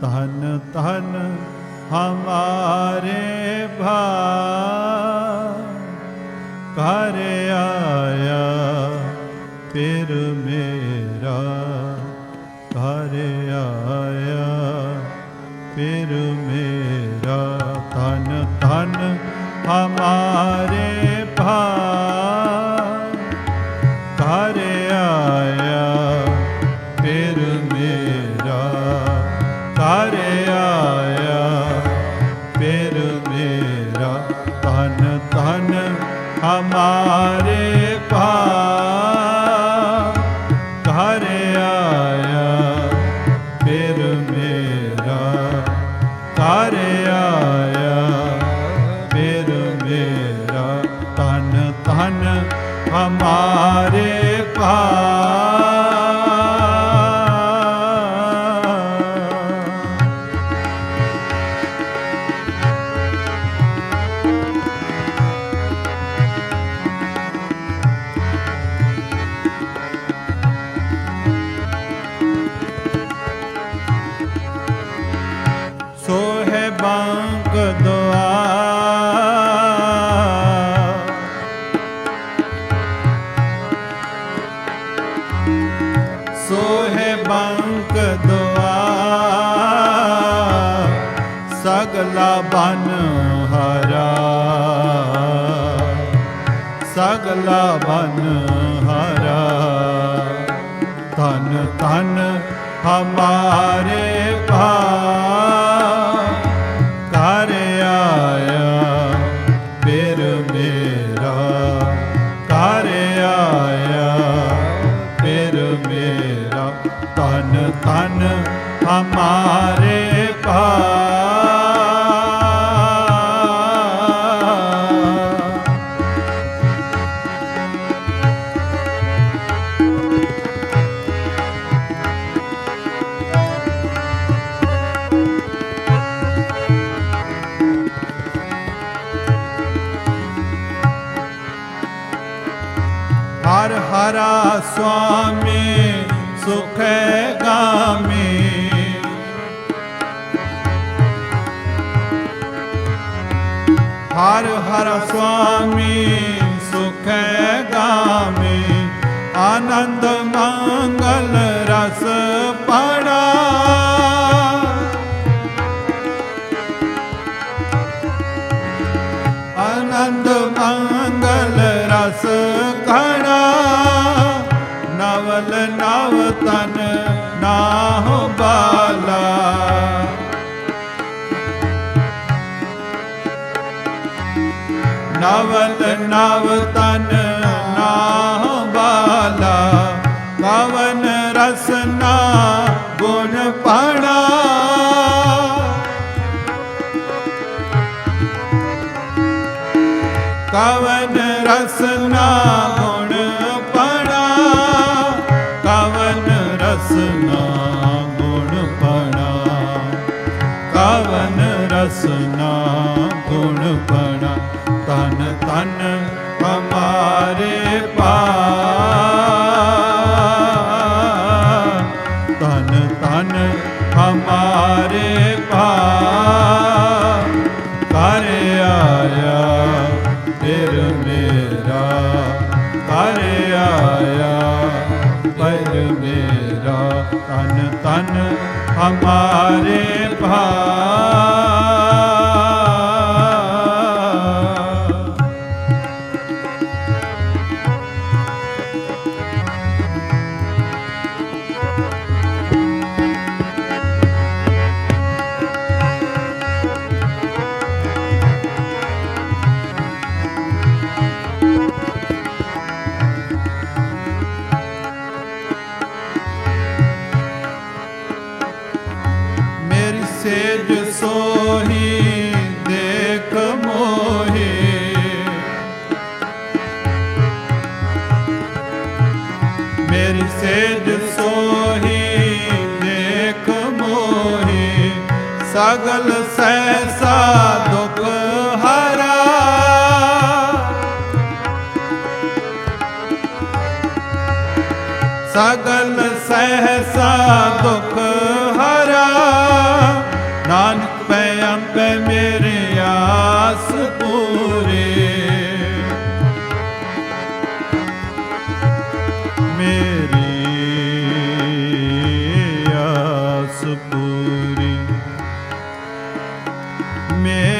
ਧਨ ਧਨ ਹਮਾਰੇ ਭਾਗ। ਘਰ ਆਇਆ ਫਿਰ ਮੇਰਾ। ਘਰ ਆਇਆ ਫਿਰ ਮੇਰਾ। ਧਨ ਧਨ ਹਮਾਰੇ ਭਾਗ। ਘਰ ਆਇਆ ਹਮਾਰੇ ਭਾਗ ਸਗਲਾ ਬਨ ਹਰਾ। ਸਗਲਾ ਬਨ ਹਰਾ। ਧਨ ਧਨ ਹਮਾਰੇ ਭਾਗ ਘਰ ਆਇਆ ਫਿਰ ਮੇਰਾ। ਘਰ ਆਇਆ ਫਿਰ ਮੇਰਾ। ਤਨ ਤਨ ਹਮਾਰੇ ਭਾ। ਹਰ ਹਰਾ ਸੁਆਮੀ ਸੁਖੈ ਗਾਮੀ। ਹਰ ਹਰ ਸੁਆਮੀ ਸੁਖ ਨਵਲ ਨਵ ਤਨ ਨਾਹੁ ਬਾਲਾ ਕਵਨ ਰਸਨਾ ਗੁਣ ਪੜਾ ਕਵਨ ਰਸਨਾ ਗੁਣ ਪੜਾ ਕਵਨ ਰਸਨਾ ਗੁਣ ਪੜਾ ਕਵਨ ਰਸਨਾ ਗੁਣ ਪੜਾ ਤਨ ਤਨ ਹਮਾਰੇ ਪਾ ਤਨ ਤਨ ਹਮਾਰੇ ਪਾ ਕਰ ਆਇਆ ਫਿਰ ਮੇਰਾ ਕਰ ਆਇਆ ਪਰ ਮੇਰਾ। ਤਨ ਤਨ ਹਮਾਰੇ ਭਾ ਮੇਰੀ ਸੋਹੀ ਮੋਹੀ। ਸਗਲ ਸੈਸਾ ਦੁਖ ਹਰਾ। ਸਗਲ ਸਹਿਸਾ ਦੁਖ ਹਰਾ। ਨਾਨਕ ਪੈ ਅੰਬੇ ਮੇਰੇ ਆਸ ਪੂ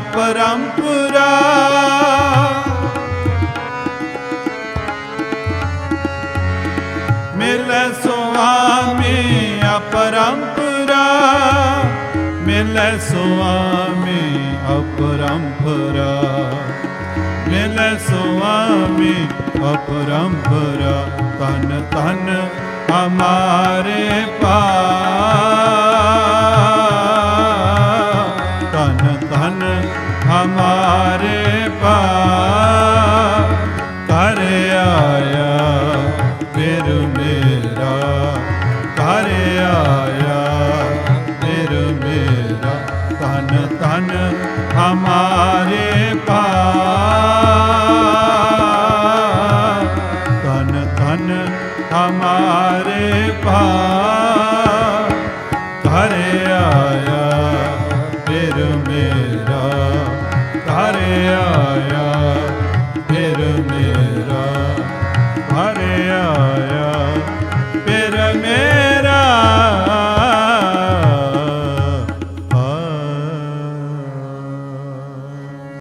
ਅਪਰੰਪਰਾ ਮਿਲੈ ਸੁਆਮੀ ਅਪਰੰਪਰਾ ਮਿਲੈ ਸੁਆਮੀ ਅਪਰੰਪਰਾ ਮਿਲੈ ਸੁਆਮੀ ਅਪਰੰਪਰਾ ਤਨ ਤਨ ਹਮਾਰੇ ਪਾ ਫਿਰ ਮੇਰਾ ਘਰ ਆਇਆ। ਫਿਰ ਮੇਰਾ ਤਨ ਤਨ ਹਮਾਰੇ ਪਾ ਤਨ ਤਨ ਹਮਾਰੇ ਪਾ ਮੇਰਾ ਘਰ ਆਇਆ। ਫਿਰ